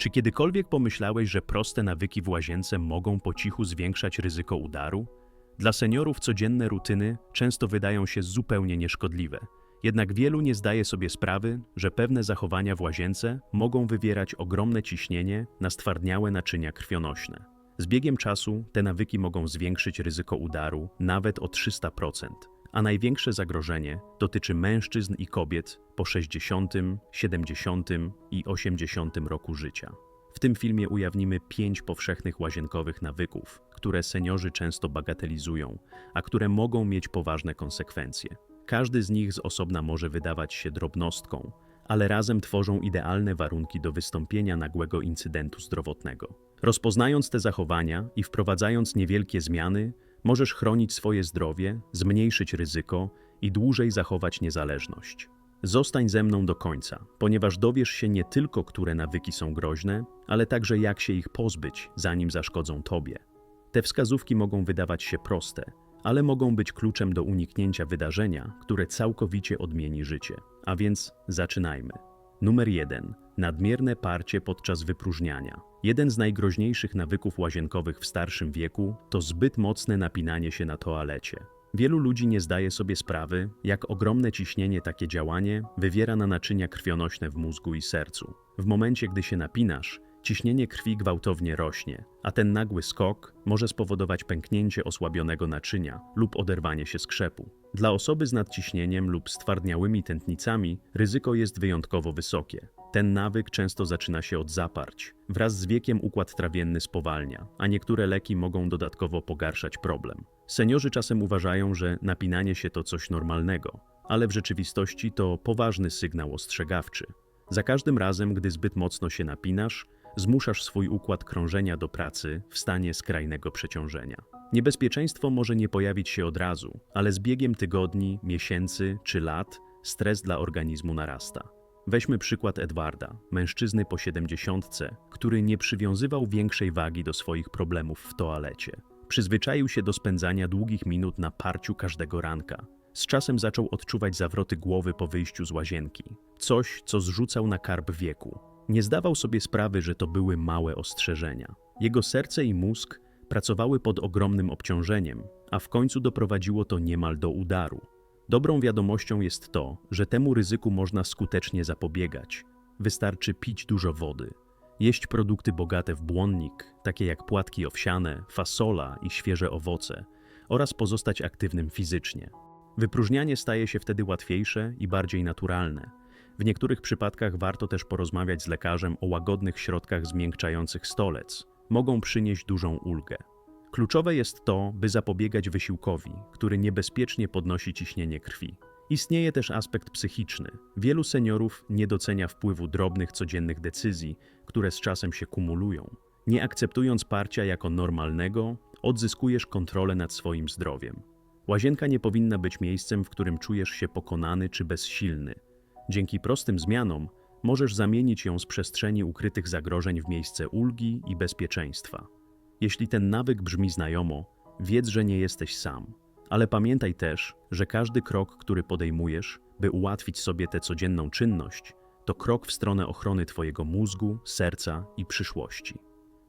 Czy kiedykolwiek pomyślałeś, że proste nawyki w łazience mogą po cichu zwiększać ryzyko udaru? Dla seniorów codzienne rutyny często wydają się zupełnie nieszkodliwe. Jednak wielu nie zdaje sobie sprawy, że pewne zachowania w łazience mogą wywierać ogromne ciśnienie na stwardniałe naczynia krwionośne. Z biegiem czasu te nawyki mogą zwiększyć ryzyko udaru nawet o 300%, a największe zagrożenie dotyczy mężczyzn i kobiet po 60, 70 i 80 roku życia. W tym filmie ujawnimy pięć powszechnych łazienkowych nawyków, które seniorzy często bagatelizują, a które mogą mieć poważne konsekwencje. Każdy z nich z osobna może wydawać się drobnostką, ale razem tworzą idealne warunki do wystąpienia nagłego incydentu zdrowotnego. Rozpoznając te zachowania i wprowadzając niewielkie zmiany, możesz chronić swoje zdrowie, zmniejszyć ryzyko i dłużej zachować niezależność. Zostań ze mną do końca, ponieważ dowiesz się nie tylko, które nawyki są groźne, ale także jak się ich pozbyć, zanim zaszkodzą tobie. Te wskazówki mogą wydawać się proste, ale mogą być kluczem do uniknięcia wydarzenia, które całkowicie odmieni życie. A więc zaczynajmy. Numer 1. Nadmierne parcie podczas wypróżniania. Jeden z najgroźniejszych nawyków łazienkowych w starszym wieku to zbyt mocne napinanie się na toalecie. Wielu ludzi nie zdaje sobie sprawy, jak ogromne ciśnienie takie działanie wywiera na naczynia krwionośne w mózgu i sercu. W momencie, gdy się napinasz, ciśnienie krwi gwałtownie rośnie, a ten nagły skok może spowodować pęknięcie osłabionego naczynia lub oderwanie się skrzepu. Dla osoby z nadciśnieniem lub stwardniałymi tętnicami ryzyko jest wyjątkowo wysokie. Ten nawyk często zaczyna się od zaparć. Wraz z wiekiem układ trawienny spowalnia, a niektóre leki mogą dodatkowo pogarszać problem. Seniorzy czasem uważają, że napinanie się to coś normalnego, ale w rzeczywistości to poważny sygnał ostrzegawczy. Za każdym razem, gdy zbyt mocno się napinasz, zmuszasz swój układ krążenia do pracy w stanie skrajnego przeciążenia. Niebezpieczeństwo może nie pojawić się od razu, ale z biegiem tygodni, miesięcy czy lat stres dla organizmu narasta. Weźmy przykład Edwarda, mężczyzny po 70, który nie przywiązywał większej wagi do swoich problemów w toalecie. Przyzwyczaił się do spędzania długich minut na parciu każdego ranka. Z czasem zaczął odczuwać zawroty głowy po wyjściu z łazienki. Coś, co zrzucał na karb wieku. Nie zdawał sobie sprawy, że to były małe ostrzeżenia. Jego serce i mózg pracowały pod ogromnym obciążeniem, a w końcu doprowadziło to niemal do udaru. Dobrą wiadomością jest to, że temu ryzyku można skutecznie zapobiegać. Wystarczy pić dużo wody, jeść produkty bogate w błonnik, takie jak płatki owsiane, fasola i świeże owoce, oraz pozostać aktywnym fizycznie. Wypróżnianie staje się wtedy łatwiejsze i bardziej naturalne. W niektórych przypadkach warto też porozmawiać z lekarzem o łagodnych środkach zmiękczających stolec. Mogą przynieść dużą ulgę. Kluczowe jest to, by zapobiegać wysiłkowi, który niebezpiecznie podnosi ciśnienie krwi. Istnieje też aspekt psychiczny. Wielu seniorów nie docenia wpływu drobnych codziennych decyzji, które z czasem się kumulują. Nie akceptując parcia jako normalnego, odzyskujesz kontrolę nad swoim zdrowiem. Łazienka nie powinna być miejscem, w którym czujesz się pokonany czy bezsilny. Dzięki prostym zmianom możesz zamienić ją z przestrzeni ukrytych zagrożeń w miejsce ulgi i bezpieczeństwa. Jeśli ten nawyk brzmi znajomo, wiedz, że nie jesteś sam. Ale pamiętaj też, że każdy krok, który podejmujesz, by ułatwić sobie tę codzienną czynność, to krok w stronę ochrony Twojego mózgu, serca i przyszłości.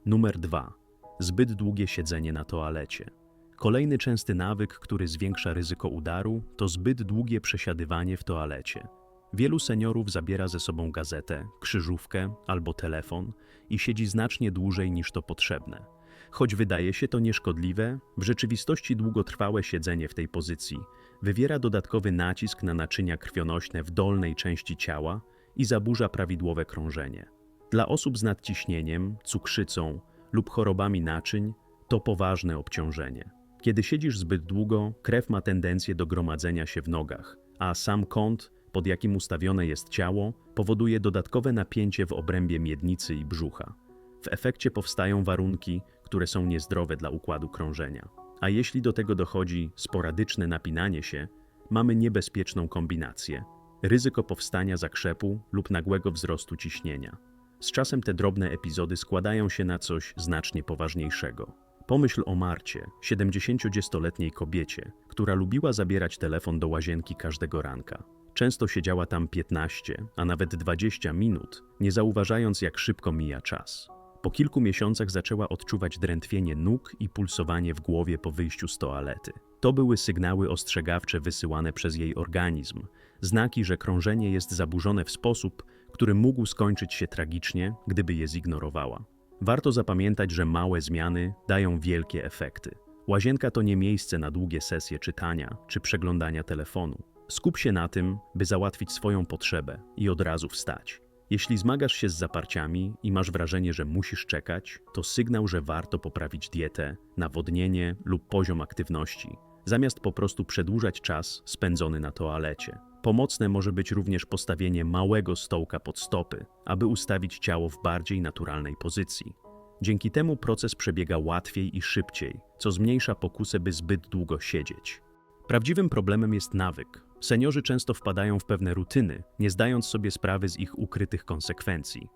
Numer 2. Zbyt długie siedzenie na toalecie. Kolejny częsty nawyk, który zwiększa ryzyko udaru, to zbyt długie przesiadywanie w toalecie. Wielu seniorów zabiera ze sobą gazetę, krzyżówkę albo telefon i siedzi znacznie dłużej niż to potrzebne. Choć wydaje się to nieszkodliwe, w rzeczywistości długotrwałe siedzenie w tej pozycji wywiera dodatkowy nacisk na naczynia krwionośne w dolnej części ciała i zaburza prawidłowe krążenie. Dla osób z nadciśnieniem, cukrzycą lub chorobami naczyń to poważne obciążenie. Kiedy siedzisz zbyt długo, krew ma tendencję do gromadzenia się w nogach, a sam kąt, pod jakim ustawione jest ciało, powoduje dodatkowe napięcie w obrębie miednicy i brzucha. W efekcie powstają warunki, które są niezdrowe dla układu krążenia. A jeśli do tego dochodzi sporadyczne napinanie się, mamy niebezpieczną kombinację ryzyko powstania zakrzepu lub nagłego wzrostu ciśnienia. Z czasem te drobne epizody składają się na coś znacznie poważniejszego. Pomyśl o Marcie, 70-letniej kobiecie, która lubiła zabierać telefon do łazienki każdego ranka. Często siedziała tam 15, a nawet 20 minut, nie zauważając jak szybko mija czas. Po kilku miesiącach zaczęła odczuwać drętwienie nóg i pulsowanie w głowie po wyjściu z toalety. To były sygnały ostrzegawcze wysyłane przez jej organizm, znaki, że krążenie jest zaburzone w sposób, który mógł skończyć się tragicznie, gdyby je zignorowała. Warto zapamiętać, że małe zmiany dają wielkie efekty. Łazienka to nie miejsce na długie sesje czytania czy przeglądania telefonu. Skup się na tym, by załatwić swoją potrzebę i od razu wstać. Jeśli zmagasz się z zaparciami i masz wrażenie, że musisz czekać, to sygnał, że warto poprawić dietę, nawodnienie lub poziom aktywności, zamiast po prostu przedłużać czas spędzony na toalecie. Pomocne może być również postawienie małego stołka pod stopy, aby ustawić ciało w bardziej naturalnej pozycji. Dzięki temu proces przebiega łatwiej i szybciej, co zmniejsza pokusę, by zbyt długo siedzieć. Prawdziwym problemem jest nawyk. Seniorzy często wpadają w pewne rutyny, nie zdając sobie sprawy z ich ukrytych konsekwencji.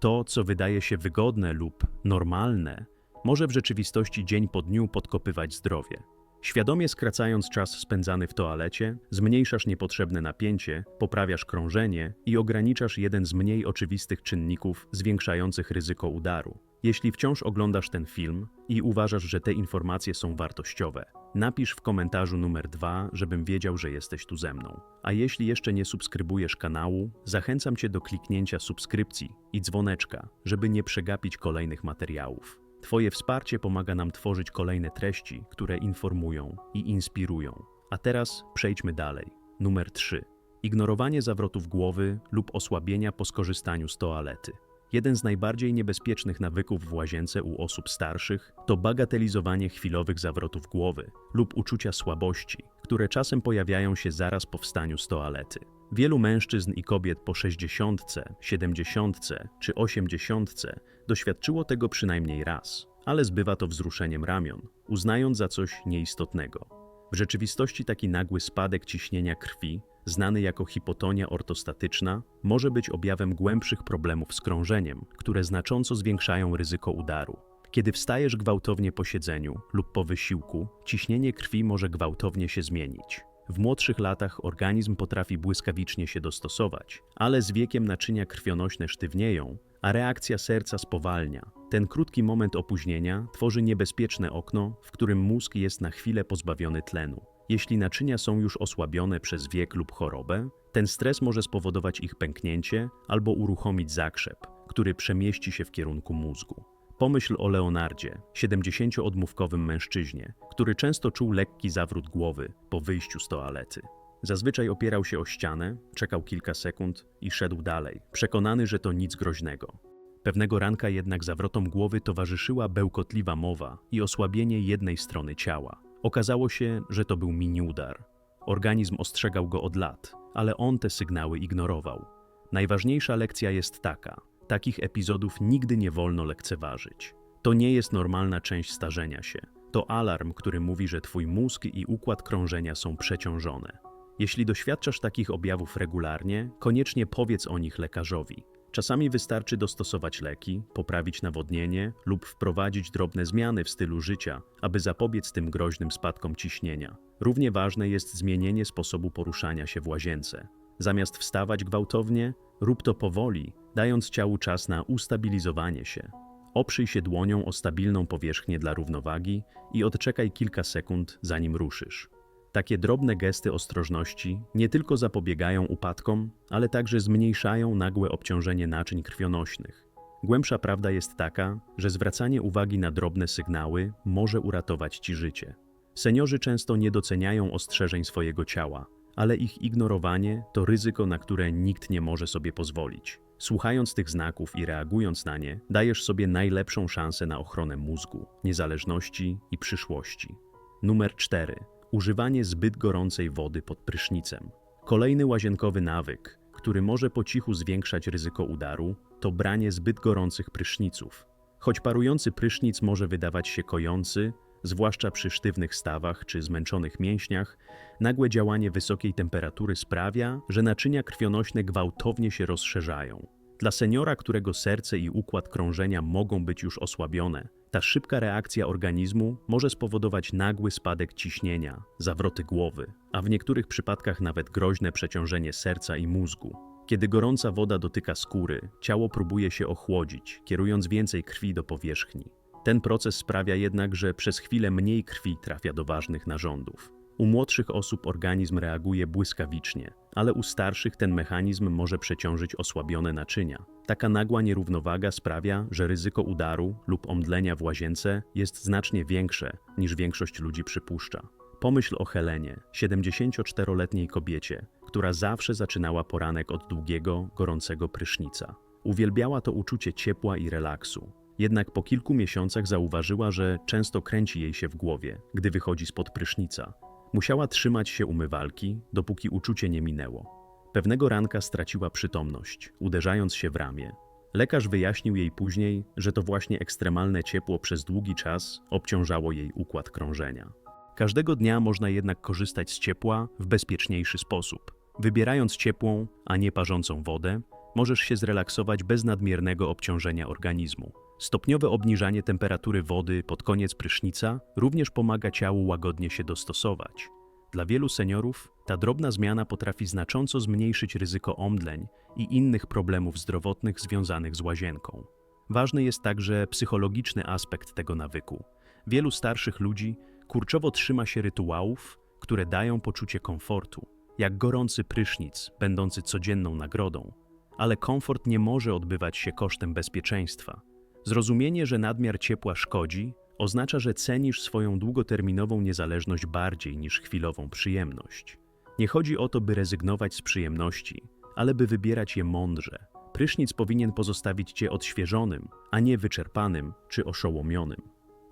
To, co wydaje się wygodne lub normalne, może w rzeczywistości dzień po dniu podkopywać zdrowie. Świadomie skracając czas spędzany w toalecie, zmniejszasz niepotrzebne napięcie, poprawiasz krążenie i ograniczasz jeden z mniej oczywistych czynników zwiększających ryzyko udaru. Jeśli wciąż oglądasz ten film i uważasz, że te informacje są wartościowe, napisz w komentarzu numer dwa, żebym wiedział, że jesteś tu ze mną. A jeśli jeszcze nie subskrybujesz kanału, zachęcam Cię do kliknięcia subskrypcji i dzwoneczka, żeby nie przegapić kolejnych materiałów. Twoje wsparcie pomaga nam tworzyć kolejne treści, które informują i inspirują. A teraz przejdźmy dalej. Numer 3. Ignorowanie zawrotów głowy lub osłabienia po skorzystaniu z toalety. Jeden z najbardziej niebezpiecznych nawyków w łazience u osób starszych to bagatelizowanie chwilowych zawrotów głowy lub uczucia słabości, które czasem pojawiają się zaraz po wstaniu z toalety. Wielu mężczyzn i kobiet po 60, 70 czy 80 doświadczyło tego przynajmniej raz, ale zbywa to wzruszeniem ramion, uznając za coś nieistotnego. W rzeczywistości taki nagły spadek ciśnienia krwi znany jako hipotonia ortostatyczna, może być objawem głębszych problemów z krążeniem, które znacząco zwiększają ryzyko udaru. Kiedy wstajesz gwałtownie po siedzeniu lub po wysiłku, ciśnienie krwi może gwałtownie się zmienić. W młodszych latach organizm potrafi błyskawicznie się dostosować, ale z wiekiem naczynia krwionośne sztywnieją, a reakcja serca spowalnia. Ten krótki moment opóźnienia tworzy niebezpieczne okno, w którym mózg jest na chwilę pozbawiony tlenu. Jeśli naczynia są już osłabione przez wiek lub chorobę, ten stres może spowodować ich pęknięcie albo uruchomić zakrzep, który przemieści się w kierunku mózgu. Pomyśl o Leonardzie, 70-odmówkowym mężczyźnie, który często czuł lekki zawrót głowy po wyjściu z toalety. Zazwyczaj opierał się o ścianę, czekał kilka sekund i szedł dalej, przekonany, że to nic groźnego. Pewnego ranka jednak zawrotom głowy towarzyszyła bełkotliwa mowa i osłabienie jednej strony ciała. Okazało się, że to był miniudar. Organizm ostrzegał go od lat, ale on te sygnały ignorował. Najważniejsza lekcja jest taka: takich epizodów nigdy nie wolno lekceważyć. To nie jest normalna część starzenia się. To alarm, który mówi, że twój mózg i układ krążenia są przeciążone. Jeśli doświadczasz takich objawów regularnie, koniecznie powiedz o nich lekarzowi. Czasami wystarczy dostosować leki, poprawić nawodnienie lub wprowadzić drobne zmiany w stylu życia, aby zapobiec tym groźnym spadkom ciśnienia. Równie ważne jest zmienienie sposobu poruszania się w łazience. Zamiast wstawać gwałtownie, rób to powoli, dając ciału czas na ustabilizowanie się. Oprzyj się dłonią o stabilną powierzchnię dla równowagi i odczekaj kilka sekund, zanim ruszysz. Takie drobne gesty ostrożności nie tylko zapobiegają upadkom, ale także zmniejszają nagłe obciążenie naczyń krwionośnych. Głębsza prawda jest taka, że zwracanie uwagi na drobne sygnały może uratować ci życie. Seniorzy często nie doceniają ostrzeżeń swojego ciała, ale ich ignorowanie to ryzyko, na które nikt nie może sobie pozwolić. Słuchając tych znaków i reagując na nie, dajesz sobie najlepszą szansę na ochronę mózgu, niezależności i przyszłości. Numer 4 używanie zbyt gorącej wody pod prysznicem. Kolejny łazienkowy nawyk, który może po cichu zwiększać ryzyko udaru, to branie zbyt gorących pryszniców. Choć parujący prysznic może wydawać się kojący, zwłaszcza przy sztywnych stawach czy zmęczonych mięśniach, nagłe działanie wysokiej temperatury sprawia, że naczynia krwionośne gwałtownie się rozszerzają. Dla seniora, którego serce i układ krążenia mogą być już osłabione, Ta szybka reakcja organizmu może spowodować nagły spadek ciśnienia, zawroty głowy, a w niektórych przypadkach nawet groźne przeciążenie serca i mózgu. Kiedy gorąca woda dotyka skóry, ciało próbuje się ochłodzić, kierując więcej krwi do powierzchni. Ten proces sprawia jednak, że przez chwilę mniej krwi trafia do ważnych narządów. U młodszych osób organizm reaguje błyskawicznie, ale u starszych ten mechanizm może przeciążyć osłabione naczynia. Taka nagła nierównowaga sprawia, że ryzyko udaru lub omdlenia w łazience jest znacznie większe niż większość ludzi przypuszcza. Pomyśl o Helenie, 74-letniej kobiecie, która zawsze zaczynała poranek od długiego, gorącego prysznica. Uwielbiała to uczucie ciepła i relaksu. Jednak po kilku miesiącach zauważyła, że często kręci jej się w głowie, gdy wychodzi spod prysznica. Musiała trzymać się umywalki, dopóki uczucie nie minęło. Pewnego ranka straciła przytomność, uderzając się w ramię. Lekarz wyjaśnił jej później, że to właśnie ekstremalne ciepło przez długi czas obciążało jej układ krążenia. Każdego dnia można jednak korzystać z ciepła w bezpieczniejszy sposób. Wybierając ciepłą, a nie parzącą wodę, możesz się zrelaksować bez nadmiernego obciążenia organizmu. Stopniowe obniżanie temperatury wody pod koniec prysznica również pomaga ciału łagodnie się dostosować. Dla wielu seniorów ta drobna zmiana potrafi znacząco zmniejszyć ryzyko omdleń i innych problemów zdrowotnych związanych z łazienką. Ważny jest także psychologiczny aspekt tego nawyku. Wielu starszych ludzi kurczowo trzyma się rytuałów, które dają poczucie komfortu, jak gorący prysznic, będący codzienną nagrodą. Ale komfort nie może odbywać się kosztem bezpieczeństwa. Zrozumienie, że nadmiar ciepła szkodzi, oznacza, że cenisz swoją długoterminową niezależność bardziej niż chwilową przyjemność. Nie chodzi o to, by rezygnować z przyjemności, ale by wybierać je mądrze. Prysznic powinien pozostawić cię odświeżonym, a nie wyczerpanym czy oszołomionym.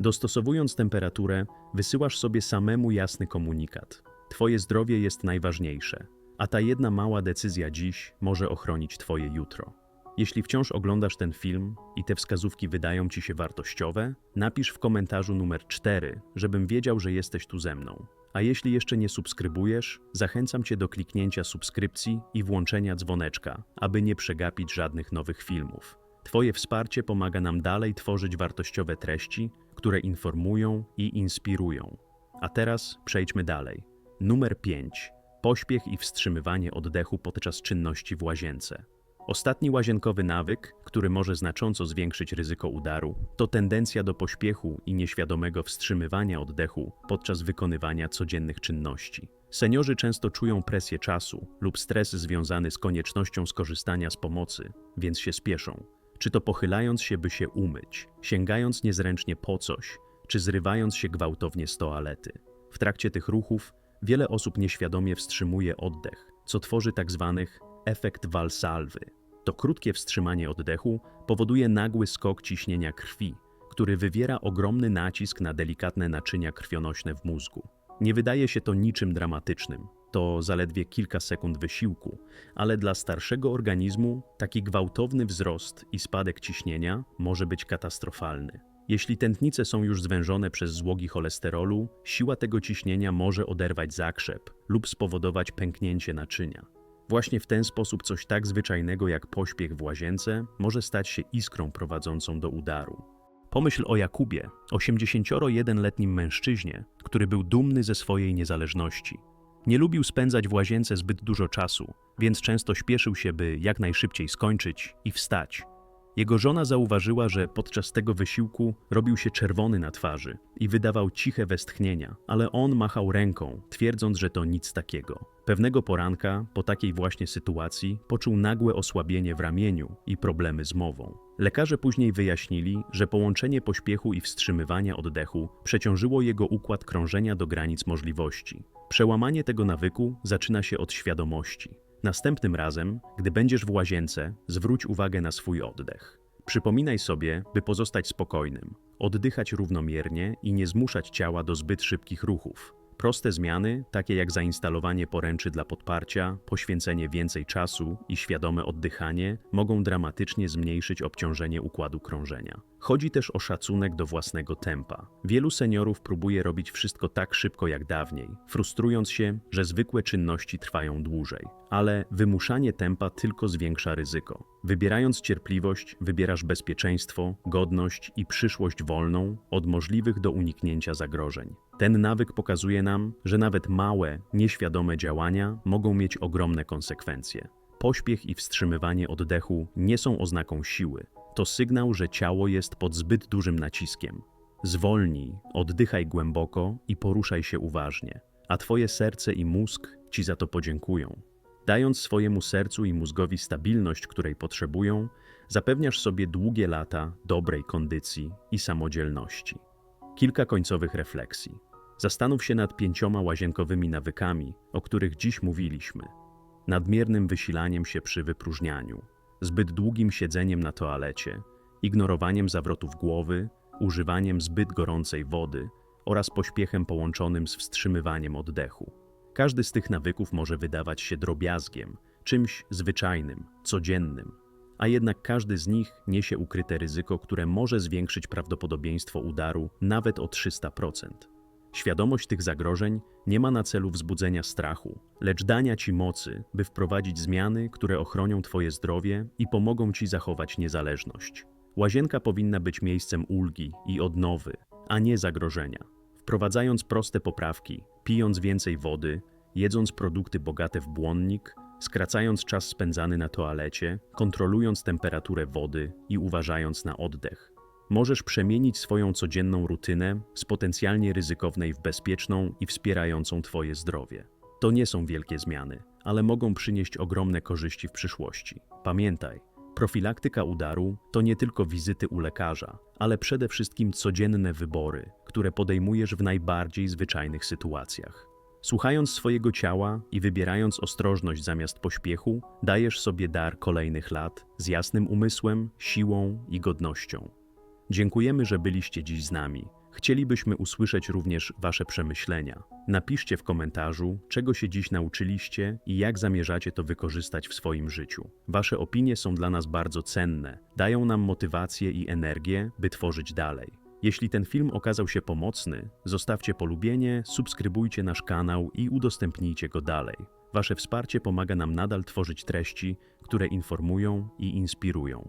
Dostosowując temperaturę, wysyłasz sobie samemu jasny komunikat. Twoje zdrowie jest najważniejsze, a ta jedna mała decyzja dziś może ochronić Twoje jutro. Jeśli wciąż oglądasz ten film i te wskazówki wydają Ci się wartościowe, napisz w komentarzu numer 4, żebym wiedział, że jesteś tu ze mną. A jeśli jeszcze nie subskrybujesz, zachęcam Cię do kliknięcia subskrypcji i włączenia dzwoneczka, aby nie przegapić żadnych nowych filmów. Twoje wsparcie pomaga nam dalej tworzyć wartościowe treści, które informują i inspirują. A teraz przejdźmy dalej. Numer 5. Pośpiech i wstrzymywanie oddechu podczas czynności w łazience. Ostatni łazienkowy nawyk, który może znacząco zwiększyć ryzyko udaru, to tendencja do pośpiechu i nieświadomego wstrzymywania oddechu podczas wykonywania codziennych czynności. Seniorzy często czują presję czasu lub stres związany z koniecznością skorzystania z pomocy, więc się spieszą. Czy to pochylając się, by się umyć, sięgając niezręcznie po coś, czy zrywając się gwałtownie z toalety. W trakcie tych ruchów wiele osób nieświadomie wstrzymuje oddech, co tworzy tak zwanych efekt Valsalwy. To krótkie wstrzymanie oddechu powoduje nagły skok ciśnienia krwi, który wywiera ogromny nacisk na delikatne naczynia krwionośne w mózgu. Nie wydaje się to niczym dramatycznym. To zaledwie kilka sekund wysiłku, ale dla starszego organizmu taki gwałtowny wzrost i spadek ciśnienia może być katastrofalny. Jeśli tętnice są już zwężone przez złogi cholesterolu, siła tego ciśnienia może oderwać zakrzep lub spowodować pęknięcie naczynia. Właśnie w ten sposób coś tak zwyczajnego jak pośpiech w łazience może stać się iskrą prowadzącą do udaru. Pomyśl o Jakubie, 81-letnim mężczyźnie, który był dumny ze swojej niezależności. Nie lubił spędzać w łazience zbyt dużo czasu, więc często śpieszył się, by jak najszybciej skończyć i wstać. Jego żona zauważyła, że podczas tego wysiłku robił się czerwony na twarzy i wydawał ciche westchnienia, ale on machał ręką, twierdząc, że to nic takiego. Pewnego poranka, po takiej właśnie sytuacji, poczuł nagłe osłabienie w ramieniu i problemy z mową. Lekarze później wyjaśnili, że połączenie pośpiechu i wstrzymywania oddechu przeciążyło jego układ krążenia do granic możliwości. Przełamanie tego nawyku zaczyna się od świadomości. Następnym razem, gdy będziesz w łazience, zwróć uwagę na swój oddech. Przypominaj sobie, by pozostać spokojnym, oddychać równomiernie i nie zmuszać ciała do zbyt szybkich ruchów. Proste zmiany, takie jak zainstalowanie poręczy dla podparcia, poświęcenie więcej czasu i świadome oddychanie, mogą dramatycznie zmniejszyć obciążenie układu krążenia. Chodzi też o szacunek do własnego tempa. Wielu seniorów próbuje robić wszystko tak szybko jak dawniej, frustrując się, że zwykłe czynności trwają dłużej. Ale wymuszanie tempa tylko zwiększa ryzyko. Wybierając cierpliwość, wybierasz bezpieczeństwo, godność i przyszłość wolną od możliwych do uniknięcia zagrożeń. Ten nawyk pokazuje nam, że nawet małe, nieświadome działania mogą mieć ogromne konsekwencje. Pośpiech i wstrzymywanie oddechu nie są oznaką siły. To sygnał, że ciało jest pod zbyt dużym naciskiem. Zwolnij, oddychaj głęboko i poruszaj się uważnie, a twoje serce i mózg ci za to podziękują. Dając swojemu sercu i mózgowi stabilność, której potrzebują, zapewniasz sobie długie lata dobrej kondycji i samodzielności. Kilka końcowych refleksji. Zastanów się nad pięcioma łazienkowymi nawykami, o których dziś mówiliśmy. Nadmiernym wysilaniem się przy wypróżnianiu, zbyt długim siedzeniem na toalecie, ignorowaniem zawrotów głowy, używaniem zbyt gorącej wody oraz pośpiechem połączonym z wstrzymywaniem oddechu. Każdy z tych nawyków może wydawać się drobiazgiem, czymś zwyczajnym, codziennym, a jednak każdy z nich niesie ukryte ryzyko, które może zwiększyć prawdopodobieństwo udaru nawet o 300%. Świadomość tych zagrożeń nie ma na celu wzbudzenia strachu, lecz dania ci mocy, by wprowadzić zmiany, które ochronią twoje zdrowie i pomogą ci zachować niezależność. Łazienka powinna być miejscem ulgi i odnowy, a nie zagrożenia. Wprowadzając proste poprawki, pijąc więcej wody, jedząc produkty bogate w błonnik, skracając czas spędzany na toalecie, kontrolując temperaturę wody i uważając na oddech, możesz przemienić swoją codzienną rutynę z potencjalnie ryzykownej w bezpieczną i wspierającą Twoje zdrowie. To nie są wielkie zmiany, ale mogą przynieść ogromne korzyści w przyszłości. Pamiętaj, profilaktyka udaru to nie tylko wizyty u lekarza, ale przede wszystkim codzienne wybory, które podejmujesz w najbardziej zwyczajnych sytuacjach. Słuchając swojego ciała i wybierając ostrożność zamiast pośpiechu, dajesz sobie dar kolejnych lat z jasnym umysłem, siłą i godnością. Dziękujemy, że byliście dziś z nami. Chcielibyśmy usłyszeć również Wasze przemyślenia. Napiszcie w komentarzu, czego się dziś nauczyliście i jak zamierzacie to wykorzystać w swoim życiu. Wasze opinie są dla nas bardzo cenne, dają nam motywację i energię, by tworzyć dalej. Jeśli ten film okazał się pomocny, zostawcie polubienie, subskrybujcie nasz kanał i udostępnijcie go dalej. Wasze wsparcie pomaga nam nadal tworzyć treści, które informują i inspirują.